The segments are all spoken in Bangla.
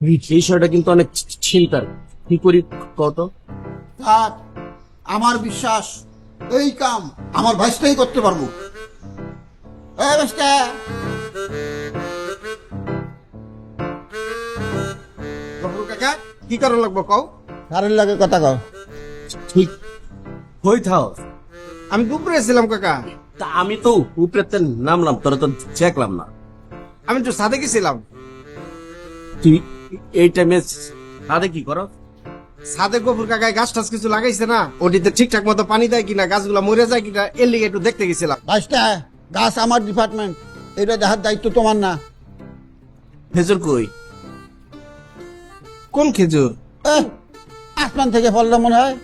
বিষয়টা কিন্তু অনেক চিন্তার কি করি কত থাক আমার বিশ্বাস এই কাম আমার ভাইসটাই করতে পারব। এই ভাইসটা। কাকা কি করা লাগবো কও? কারের লাগে কথা কও। ঠিক। হই থাও। আমি দুপুরে ছিলাম কাকা। তা আমি তো উপরে তে নামলাম তোরা তো দেখলাম না। আমি তো সাদে গেছিলাম। তুই এই টাইমে সাথে কি করো? সাদে গফুর কাকায় গাছ টাছ কিছু লাগাইছে না ওটিতে ঠিকঠাক মতো পানি দেয় কিনা গাছগুলা মরে যায় কিনা এর লিগে একটু দেখতে গেছিলাম। ভাইসটা গাছ আমার ডিপার্টমেন্ট এটা দেখার দায়িত্ব তোমার না। ফেজর কই? কোন খেজুর? এহ, আসমান থেকে পড়লে মনে হয়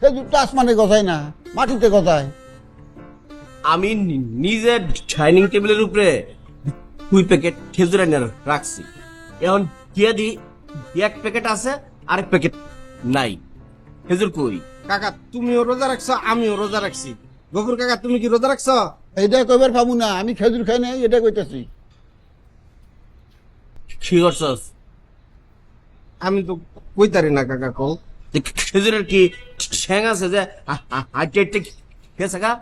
খেজুর তো আসমানে গজায় না মাটিতে গজায়। আমি নি- নিজে ডাইনিং টেবিলের উপরে দুই প্যাকেট খেজুর এনে রাখছি। এখন দিয়ে দি এক প্যাকেট আছে আরেক প্যাকেট নাই। খেজুর কই? কাকা তুমিও রোজা রাখছো আমিও রোজা রাখছি। গফুর কাকা তুমি কি রোজা রাখছো? এইটা কইবার পাবো না আমি খেজুর খাই নাই এটা কইতেছি। কি করছস? আমি তো কইতারি না কাকা যে খেজুরের কি ঠ্যাং আছে যে হা- হা- হাঁটতে হাঁটতে খেয়েছে গা?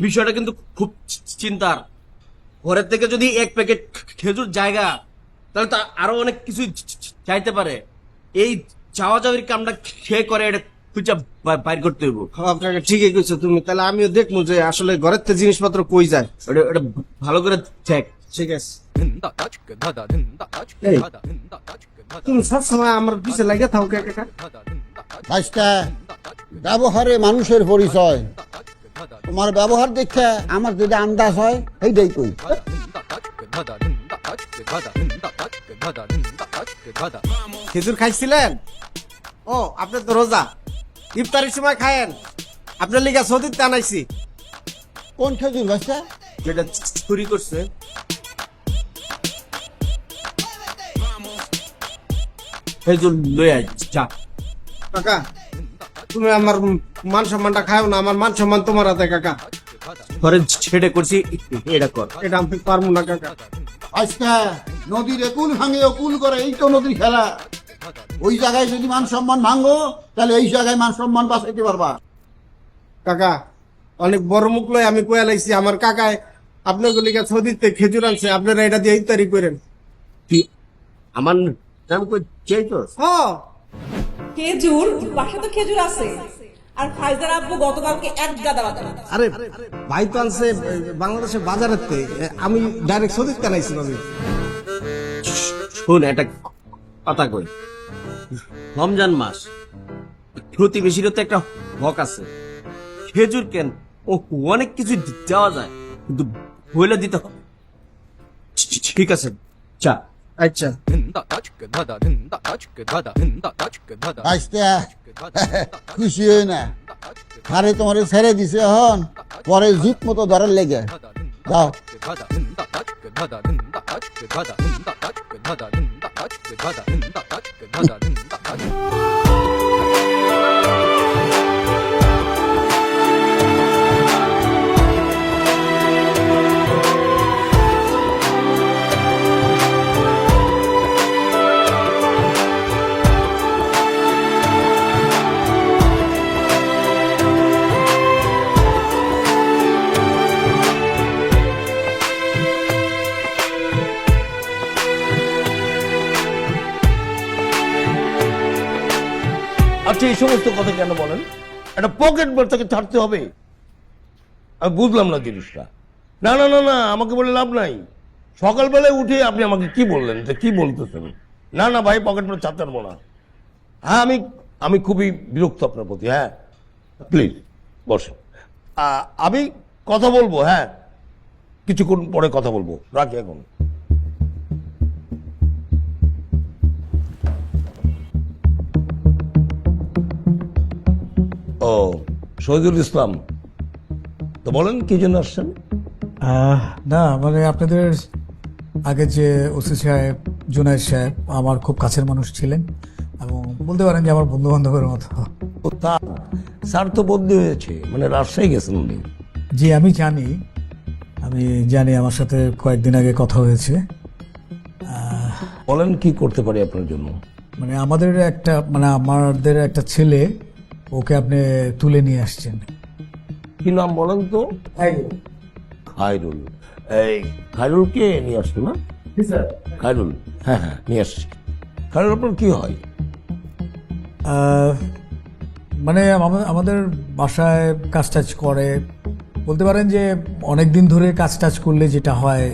বিষয়টা কিন্তু খুব চিন্তার। ঘরের থেকে যদি এক প্যাকেট খেজুর জায়গা তাহলে তো আরও অনেক কিছু চাইতে পারে। এই চাওয়া চাওয়ির কামটা খেয়ে করে এটা খুঁজা বাইর করতে হইব? হ্যাঁ ঠিকই কইছো তুমি। তাহলে আমিও দেখব যে আসলে ঘরের থেকে জিনিসপত্র কই যায়। এটা এটা ভালো করে চেক ঠিক আছে। তুমি সবসময় আমার পিছে লাগে থাও কাকা ভাইসটা ব্যবহারে মানুষের পরিচয়। তোমার ব্যবহার দেখে আমার যদি আন্দাজ হয় এইটাই কই। খেজুর খাইছিলেন? ও আপনি তো রোজা। ইফতারের সময় খায়েন। আপনার লিগা সদিত আনাইছি। কোন খেজুর ভাইসটা যেটা চুরি করছে। খেজুর লয়ে যা। কাকা তুমি আমার মান সম্মানটা খাও না আমার মান সম্মান তোমার হাতে কাকা। ঘরে ছেড়ে করছি এটা কর। এটা আমি পারব না কাকা। আজকে নদীর একুল ভাঙে অকুল করে এই তো নদীর খেলা। ওই জায়গায় যদি মান সম্মান ভাঙো তাহলে এই জায়গায় মান সম্মান বাঁচাইতে পারবা। কাকা অনেক বড় মুখ লয় আমি কয়া লাইছি আমার কাকায় আপনার লিগা সদিতে খেজুর আনছে আপনারা এটা দিয়ে ইফতারি করেন। তুই আমার নাম কই? চাইতো হ্যাঁ খেজুর বাসা তো খেজুর আছে। আর ফাইজার আব্বু গতকালকে এক গাদা বাদা আরে ভাই তো আনছে বাজারের আমি ডাইরেক্ট সদিত আনাইছি আমি শোন একটা কথা কই। রমজান মাস প্রতিবেশীরও তো একটা হক আছে। খেজুর কেন? ও অনেক কিছু দেওয়া যায় কিন্তু বইলে দিতে হবে। ঠিক আছে চা। আচ্ছা। খুশি হই না আরে তোমার ছেড়ে দিছে হন পরে জুত মতো ধরার লেগে যাও আচ্ছা এই সমস্ত কথা কেন বলেন? একটা পকেট বার তাকে ছাড়তে হবে। আমি বুঝলাম না জিনিসটা। না না না না, আমাকে বলে লাভ নাই। সকালবেলায় উঠে আপনি আমাকে কি বললেন? যে কি বলতেছেন? না না, ভাই পকেট বার ছাড়তে পারব না। হ্যাঁ আমি আমি খুবই বিরক্ত আপনার প্রতি হ্যাঁ। প্লিজ বসেন। আ- আমি কথা বলব হ্যাঁ। কিছুক্ষণ পরে কথা বলব। রাখি এখন। ও শহীদুল ইসলাম তো বলেন কি জন্য আসছেন? না মানে আপনাদের আগে যে ওসি সাহেব জুনাইদ সাহেব আমার খুব কাছের মানুষ ছিলেন এবং বলতে পারেন যে আমার বন্ধু বান্ধবের মতো তা স্যার তো বদলি হয়েছে মানে রাজশাহী গেছেন উনি। জি আমি জানি আমি জানি আমার সাথে কয়েকদিন আগে কথা হয়েছে। বলেন কি করতে পারি আপনার জন্য? মানে আমাদের একটা মানে আমাদের একটা ছেলে ওকে আপনি তুলে নিয়ে আসছেন। কি নাম বলেন তো? খায়রুল এই খায়রুল কে নিয়ে আসছো না? খায়রুল হ্যাঁ হ্যাঁ নিয়ে আসছি। খায়রুল আপনার কি হয়? মানে আমাদের বাসায় কাজ টাজ করে। বলতে পারেন যে অনেক দিন ধরে কাজ টাজ করলে যেটা হয়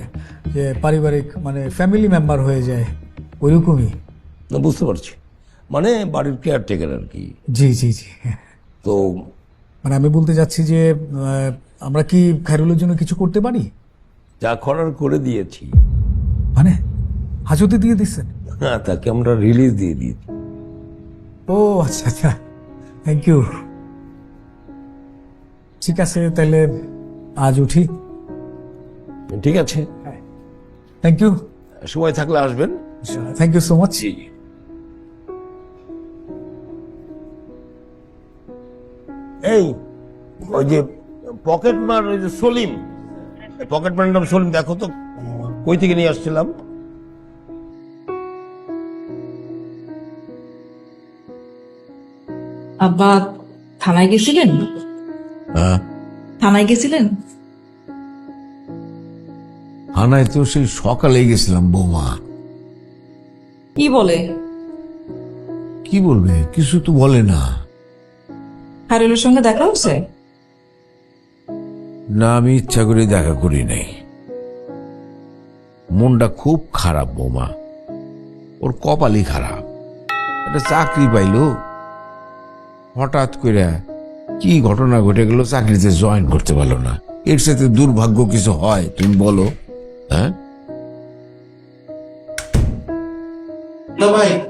যে পারিবারিক মানে ফ্যামিলি মেম্বার হয়ে যায় ওইরকমই। না বুঝতে পারছি। মানে বাড়ির কেয়ারটেকার আর কি। জি জি জি। তো মানে আমি বলতে চাচ্ছি যে আমরা কি খাইরুলের জন্য কিছু করতে পারি? যা করার করে দিয়েছি। মানে হাজতে দিয়ে দিচ্ছেন? হ্যাঁ তাকে আমরা রিলিজ দিয়ে দিয়েছি। ও আচ্ছা আচ্ছা। থ্যাংক ইউ ঠিক আছে তাহলে আজ উঠি। ঠিক আছে। থ্যাংক ইউ সময় থাকলে আসবেন। থ্যাংক ইউ সো মাচ ওই যে পকেট মার ওই যে সলিম পকেট মার নাম সলিম দেখো তো কই থেকে নিয়ে আসছিলাম? আব্বা থানায় গেছিলেন? হ্যাঁ। থানায় গেছিলেন? থানায় তো সেই সকালে গেছিলাম বৌমা। কি বলে? কি বলবে? কিছু তো বলে না। খাইরুলের সঙ্গে দেখা হচ্ছে? না আমি ইচ্ছা করে দেখা করি নাই। মনটা খুব খারাপ বৌমা। ওর কপালই খারাপ। একটা চাকরি পাইলো। হঠাৎ করে কি ঘটনা ঘটে গেল চাকরিতে জয়েন করতে পারল না। এর সাথে দুর্ভাগ্য কিছু হয় তুমি বলো। হ্যাঁ? ভাই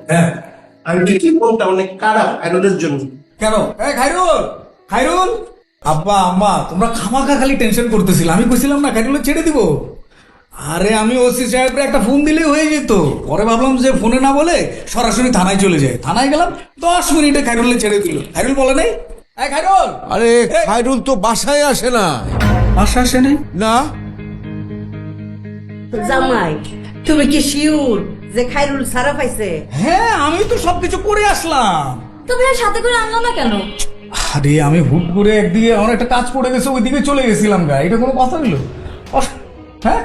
আমি কি মনটা অনেক খারাপ আইনদের জন্য? কেন? খাইরুল! খাইরুল! আব্বা আম্মা তোমরা খামাখা খালি টেনশন করতেছিল। আমি কইছিলাম না খাইরুল ছেড়ে দিব। আরে আমি ওসি সাহেবের একটা ফোন দিলেই হয়ে যেত। পরে ভাবলাম যে ফোনে না বলে সরাসরি থানায় চলে যায়। থানায় গেলাম দশ মিনিটে খাইরুলে ছেড়ে দিল। খাইরুল বলে নাই? এই খাইরুল আরে খায়রুল তো বাসায় আসে না। বাসা আসে নাই? না। জামাই তুমি কি শিওর যে খাইরুল সারা পাইছে? হ্যাঁ আমি তো সবকিছু করে আসলাম। তুমি সাথে করে আনলো না কেন? আরে আমি হুট করে একদিকে আমার একটা কাজ পড়ে গেছে ওইদিকে চলে গেছিলাম গা। এটা কোনো কথা হইল? হ্যাঁ?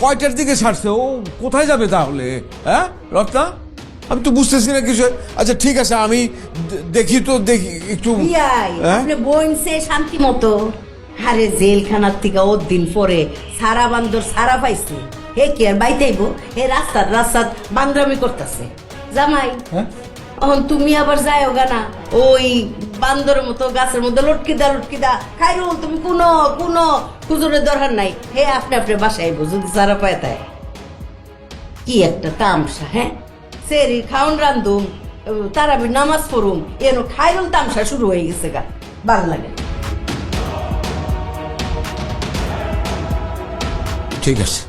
কয়টার দিকে ছাড়ছে? ও কোথায় যাবে তাহলে? হ্যাঁ রত্না? আমি তো বুঝতেছি না কিছু। আচ্ছা ঠিক আছে আমি দেখি তো দেখি একটু। বিয়াই হ্যাঁ? আপনি বইনছে শান্তি মতো। আরে জেলখানার থেকে ওর দিন পরে সারা বান্দর সারা পাইছে। হে কি আর বাইতেইব? হে রাস্তার রাস্তার বান্দরামি করতেছে। জামাই হ্যাঁ? এখন তুমি আবার যাও গানা ওই বান্দরের মতো গাছের মধ্যে লটকি দা লটকি দা খাইরুল তুমি কোনো কোনো খুজুরের দরকার নাই। হে আপনি আপনি বাসায় যদি সারা পায় তাই। কি একটা তামসা হ্যাঁ? সেরি খাউন রান্ধুম তারাবি নামাজ পড়ুম এন খাইরুল তামসা শুরু হয়ে গেছে গা। ভালো লাগে। ঠিক আছে।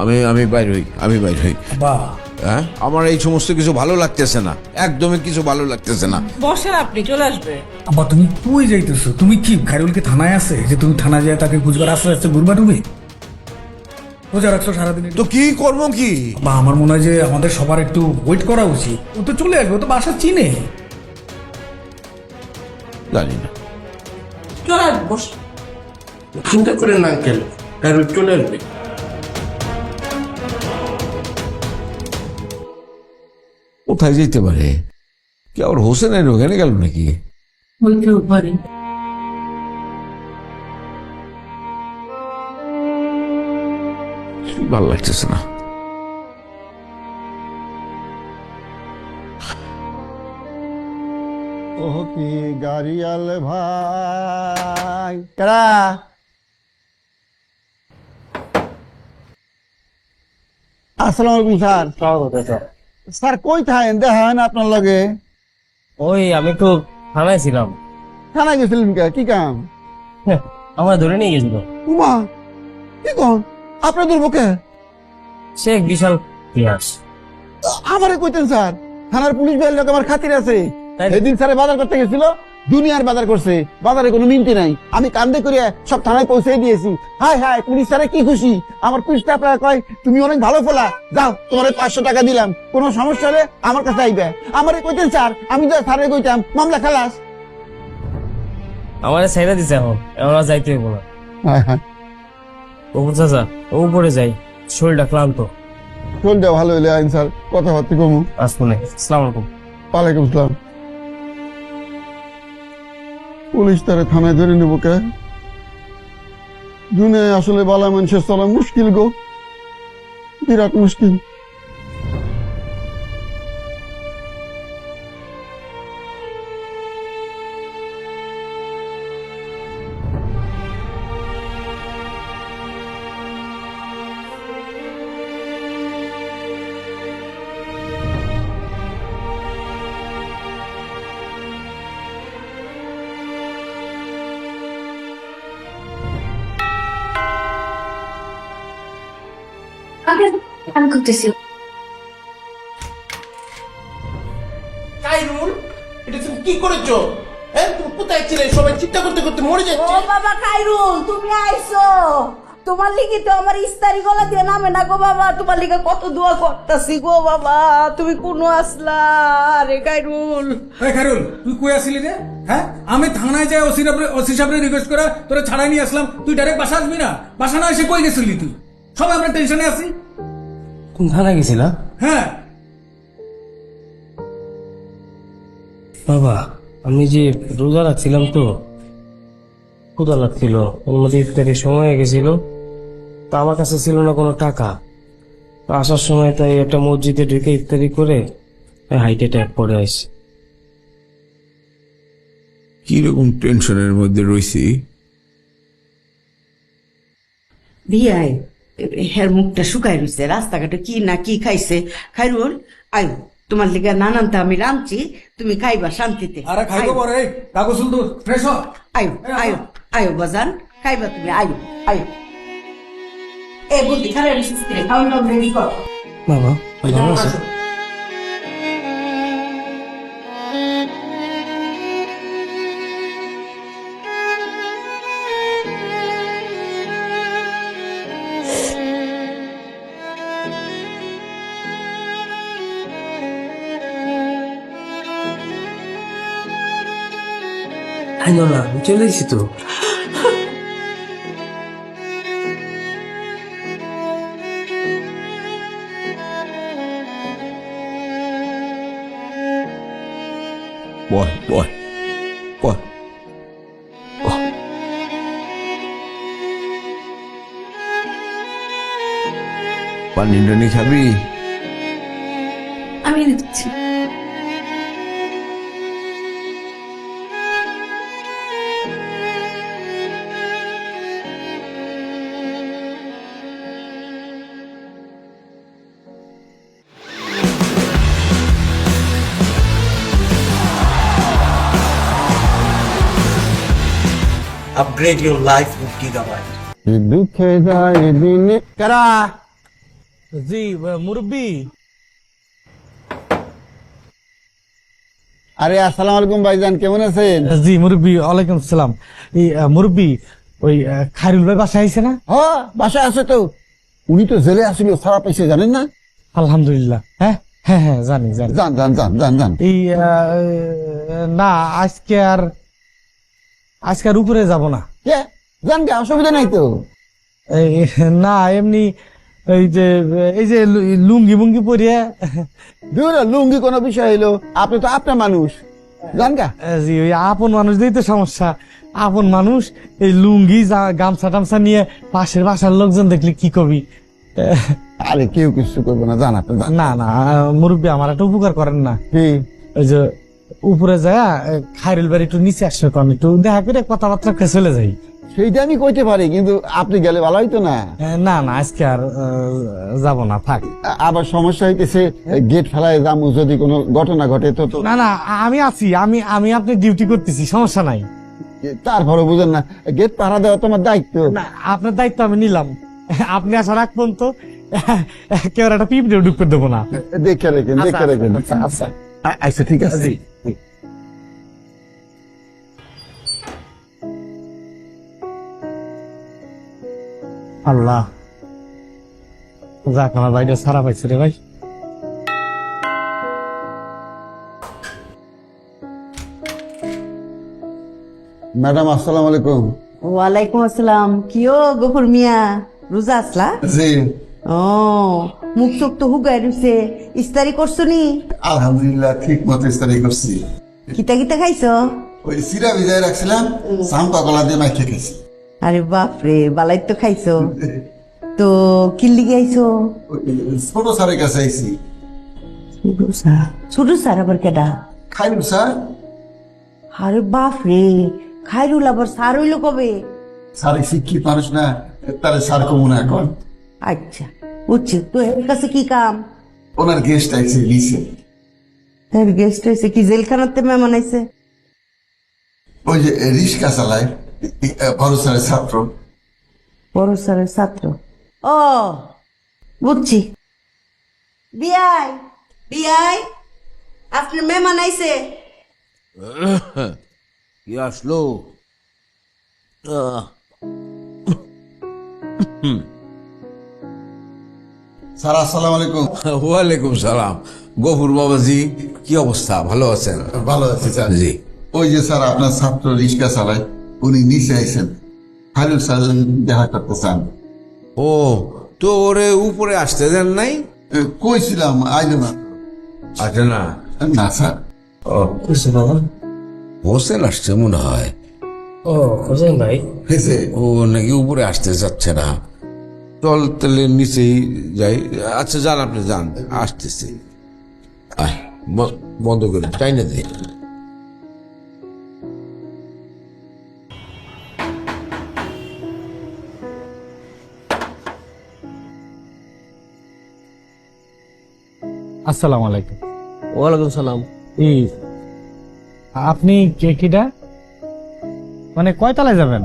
আমি আমি বাইর হই আমি বাইর হই। বাহ। হ্যাঁ? আমার এই সমস্ত কিছু ভালো লাগতেছে না। একদমই কিছু ভালো লাগতেছে না। বসেন আপনি চলে আসবে। আব্বা তুমি কই যাইতেছো? তুমি কি খাইরুল কি থানায় আছে? যে তুমি থানা যায় তাকে খুঁজবার আস্তে আস্তে ঘুরবা তুমি? রোজা রাখছো সারাদিন তো কি করব কি? বা আমার মনে হয় যে আমাদের সবার একটু ওয়েট করা উচিত। ও তো চলে আসবে ও তো বাসা চিনে। জানি না। চলে আসবে বস। চিন্তা করে না কেন কারণ চলে আসবে। কোথায় যেতে পারে? কি আবার হোসেনের ওখানে গেল নাকি? হইতেও পারে। ভালো লাগতেছে না। ও কি গাড়িয়াল ভাই। আসসালামু আলাইকুম স্যার। স্যার। কই থাকেন? দেখা হয় না আপনার লগে। ওই আমি একটু থানায় ছিলাম। থানায় গেছিলেন কে? কি কাম? আমরা ধরে নিয়ে গেছিল। উমা কি কোন আপনার দুর্ভোগে সে এক বিশাল ইতিহাস আমারে কইতেন স্যার থানার পুলিশ ভাইয়ের লোক আমার খাতির আছে? সেদিন স্যারে বাজার করতে গেছিল দুনিয়ার বাজার করছে বাজারে কোনো মিনতি নাই। আমি কান্দে করে সব থানায় পৌঁছে দিয়েছি। হাই হাই পুলিশ স্যারে কি খুশি? আমার পুলিশ স্টাফরা কয় তুমি অনেক ভালো ফোলা যাও তোমার পাঁচশো টাকা দিলাম। কোনো সমস্যা হলে আমার কাছে আইবে। আমার কইতেন স্যার আমি তো স্যারে কইতাম মামলা খালাস। আমার ছেড়ে দিছে এখন এখন যাইতে হইব না। হায় হায়। ওপর চাচা উপরে যাই শরীরটা ক্লান্ত। শরীরটা ভালো হইলে আইন স্যার কথাবার্তা কমু। আসব আসসালামু আলাইকুম। ওয়ালাইকুম আসসালাম। পুলিশ তারা থানায় ধরে নেব কে? দুনিয়ায় আসলে বালা মানুষের চলা মুশকিল গো। বিরাট মুশকিল। আমি করতেছি কাইরুল এটা তুমি কি করেছ? হ্যাঁ তুমি কোথায় ছিলে? সবাই চিন্তা করতে করতে মরে ও বাবা খাইরুল তুমি আইছো তোমার লিগে তো আমার ইস্তারি গলা দিয়ে নামে না গো বাবা। তোমার লিগে কত দোয়া করতাছি গো বাবা। তুমি কোনো আসলা রে খাইরুল এই খাইরুল তুই কই আসলি রে? হ্যাঁ আমি থানায় যাই ওসি ওসি সাহেবের রিকোয়েস্ট করে তোরা ছাড়াই নিয়ে আসলাম। তুই ডাইরেক্ট বাসা আসবি না? বাসা না এসে কই গেছিলি তুই? সবাই আমরা টেনশনে আছি। কোন থানা গেছিলা? হ্যাঁ। বাবা আমি যে রোজা রাখছিলাম তো ক্ষুদা লাগছিল ওর মধ্যে সময় হয়ে গেছিল তো আমার কাছে ছিল না কোনো টাকা। তো আসার সময় তাই একটা মসজিদে ঢুকে ইফতারি করে হাইটে ট্যাপ পড়ে আসি কীরকম টেনশনের মধ্যে রয়েছি বিয়াই হের মুখটা শুকাই রয়েছে রাস্তাঘাটে কি না কি খাইছে। খাইরুল আয়ু তোমার লিগে নানানটা আমি রাঁধছি তুমি খাইবা শান্তিতে। আরে খাইবো আয়ো, পরে কাগজ সুন্দর ফ্রেশ হ। আয়ো আয়ো। আয়ু বাজান খাইবা তুমি আয়ো আয়ো। এ বুদ্ধি খারাপ খাওয়া দাওয়া রেডি কর। বাবা ভালো আছে? না আমি চলে এসেছি তো বল বল বল পানি টানি খাবি দুঃখে যায় দিনে। কারা? জি মুরব্বী। আরে আসসালামু আলাইকুম ভাইজান কেমন আছেন? জি মুরব্বী ওয়ালাইকুম সালাম। এই মুরব্বী ওই আহ, খায়রুল ভাই বাসায় আইছে না? হ বাসায় আছে তো। উনি তো জেলে আসলে সারা পাইছে জানেন না? আলহামদুলিল্লাহ। হ্যাঁ? হ্যাঁ হ্যাঁ জানি জানি। যান যান যান যান যান এই না আজকে আর আজকে আর উপরে যাব না। কে যান গে অসুবিধা নাই তো। না এমনি এই যে এই যে লুঙ্গি মুঙ্গি পরিয়ে। দূর লুঙ্গি কোনো বিষয় হইল। আপনি তো আপনার মানুষ। জান গা জি ওই আপন মানুষ দিয়েই তো সমস্যা। আপন মানুষ এই লুঙ্গি গামছা টামছা নিয়ে পাশের বাসার লোকজন দেখলে কি কবি? আরে কেউ কিছু করবে না জান না না মুরব্বী আমার একটা উপকার করেন না। ওই যে উপরে যায় খাইরুল বাড়ি একটু নিচে আসবে কারণ একটু দেখা করে কথাবার্তা করে চলে যাই। সেইটা আমি কইতে পারি কিন্তু আপনি গেলে ভালো হইতো না? না না আজকে আর যাব না থাক। আবার সমস্যা হইতেছে গেট ফেলায় যামু যদি কোনো ঘটনা ঘটে তো তো না না আমি আছি আমি আমি আপনি ডিউটি করতেছি সমস্যা নাই। তারপরে বুঝেন না গেট পাহারা দেওয়া তোমার দায়িত্ব। না আপনার দায়িত্ব আমি নিলাম। আপনি আসার আগ পর্যন্ত কেউ একটা পিঁপড়ে ঢুকতে দেবো না। দেখে রেখেন দেখে রেখেন। আচ্ছা, আচ্ছা। আচ্ছা ঠিক আছে। আল্লাহ। যাক আমার ভাইটা সারা পাইছে রে ভাই। ম্যাডাম আসসালামু আলাইকুম। ওয়ালাইকুম আসসালাম। কিও গফুর মিয়া? রোজা আসলা? জি। ও মুখ চোখ তো হুগাই রইছে। ইস্তারি করছ নি? আলহামদুলিল্লাহ ঠিক মতো ইস্তারি করছি। কিতা কিতা খাইছো? ওই সিরা ভিজায় রাখছিলাম সাম্পা কলা দিয়ে মাইকে খেয়েছি আরে বাপরে বালাই তো খাইছো। তো কিল্লি গাইছো ছোট স্যারের কাছে আইছি। ছোট স্যার? আবার কেডা? খাইলু স্যার। আরে বাপরে খাইরুল আবার স্যার হইল কবে? স্যার শিক্ষিত মানুষ না তারে স্যার না এখন। আচ্ছা বুঝছি। তো এর কাছে কি কাম? ওনার গেস্ট আইছে নিচে। তার গেস্ট হয়েছে কি? জেলখানাতে মেহমান আইছে? ওই যে রিস্কা চালায়। বড় স্যারের ছাত্র। বড় স্যারের ছাত্র। ও বুঝছি। বিয়াই আপনার মেহমান আইছে। কি আসলো? স্যার আসসালামু আলাইকুম। ওয়ালাইকুম সালাম। গফুর বাবাজি কি অবস্থা? ভালো আছেন? ভালো আছি স্যার। জি। ওই যে স্যার আপনার ছাত্র রিস্কা চালায়। উনি নিচে আইছেন খাইলুল স্যার দেখা করতে চান ও তো ওরে উপরে আসতে দেন নাই? কইছিলাম আইলে না। আসে না? না স্যার। ও। বাবা? হোসেন আসছে মনে হয়। ও হোসেন ভাই। হয়েছে ও নাকি উপরে আসতে যাচ্ছে না। চল তাহলে নিচেই যাই। আচ্ছা যান আপনি যান। আসতেছি। আয় ব- বন্ধ করে তাই না দে। আসসালামু আলাইকুম। ওয়ালাইকুম সালাম। এই আপনি কে মানে কয়তলায় যাবেন?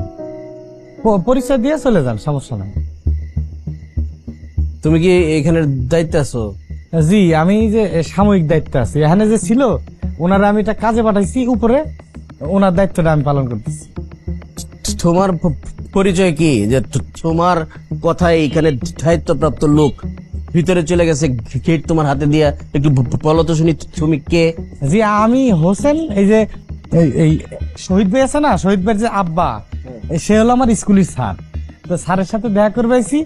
পরিচয় দিয়ে চলে যান সমস্যা নাই। তুমি কি এখানের দায়িত্বে আছো? জি আমি যে সাময়িক দায়িত্ব আছি। এখানে যে ছিল ওনারা আমি এটা কাজে পাঠাইছি উপরে। ওনার দায়িত্বটা আমি পালন করতেছি। তোমার পরিচয় কি? যে তোমার কথায় এখানে দায়িত্বপ্রাপ্ত লোক। ভিতরে চলে গেছে গেট তোমার হাতে দিয়া একটু বলো তো শুনি তুমি কে? জি আমি হোসেন এই যে এই- শহীদ ভাই আছে না? শহীদ ভাইয়ের যে আব্বা সে হলো আমার স্কুলের স্যার। তো স্যারের সাথে দেখা করবাইছি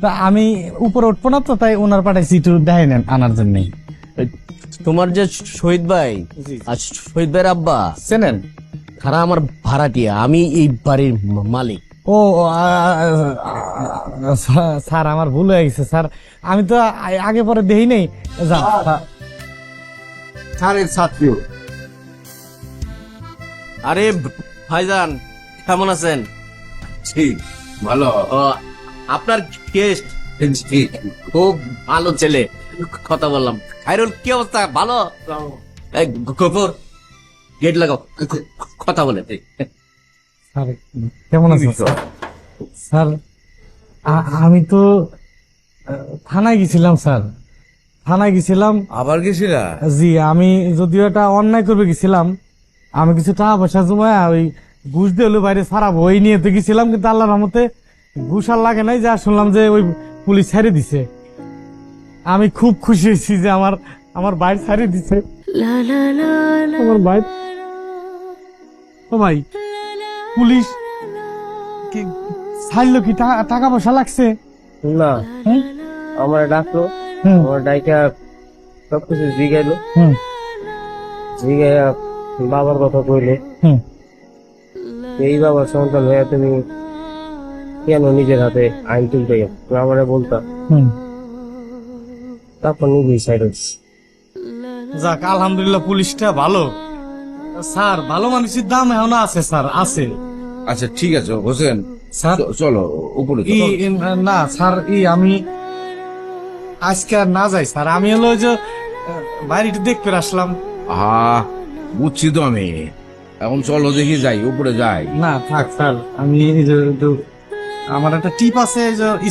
তা আমি উপরে উঠবো না তো তাই ওনার পাঠাইছি একটু দেখাই নেন আনার জন্যই। তোমার যে শহীদ ভাই আর শহীদ ভাইয়ের আব্বা চেনেন? খারা আমার ভাড়াটিয়া আমি এই বাড়ির মালিক। ও স্যার আমার ভুল হয়ে গেছে স্যার। আমি তো আগে পরে দেই নেই। যান স্যার। স্যারের ছাত্রী। আরে ভাইজান কেমন আছেন? ঠিক ভালো। ও আপনার গেস্ট খুব ভালো ছেলে। কথা বললাম। খাইরুল কি অবস্থা? ভালো? গফর গেট লাগাও। কথা বলে স্যার কেমন আছেন? স্যার? স্যার আমি তো থানায় গেছিলাম স্যার। থানায় গেছিলাম। আবার গেছিলা? জি আমি যদিও এটা অন্যায় করবে গেছিলাম আমি কিছু টাকা পয়সা জমায় ওই ঘুষ দিয়ে হলো বাইরে সারাবো ওই নিয়ে তো গেছিলাম কিন্তু আল্লাহ রহমতে ঘুষ আর লাগে নাই যা শুনলাম যে ওই পুলিশ ছেড়ে দিছে। আমি খুব খুশি হয়েছি যে আমার আমার বাইর ছাড়িয়ে দিছে। আমার বাইর ও ভাই পুলিশ কি ছাড়লো কি? টাকা পয়সা লাগছে? না। হুম? আমার ডাকলো। আমার ডাইকা সবকিছু জিগাইলো। জিগাইয়া বাবার কথা কইলে। এই বাবার সন্তান হয়ে তুমি কেন নিজের হাতে আইন তুলতে গেল তুমি আমারে বলতা। তারপর নিজেই সাইড যাক আলহামদুলিল্লাহ পুলিশটা ভালো। স্যার ভালো মানুষের দাম এখনও আছে স্যার আছে। আচ্ছা ঠিক আছে হোসেন স্যার? চলো উপরে না স্যার ই আমি আজকে আর না যাই স্যার। আমি হলো ওই যে একটু দেখতে আসলাম। আহা বুঝছি তো আমি। এখন চলো দেখি যাই উপরে যাই। না থাক স্যার আমি এই যে একটু আমার একটা টিপ আছে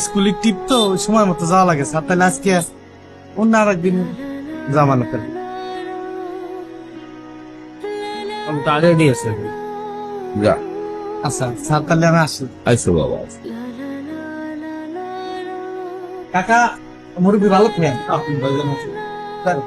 স্কুলের টিপ তো সময় মতো যাওয়া লাগে স্যার। তাহলে আজকে অন্য আর একদিন জামানো করে তো আগে দিয়েছে। যা। আচ্ছা স্যার তাহলে আমি আসি। আইসো বাবা কাকা মুরব্বী ভালো থাকেন আপনি ভালো আছেন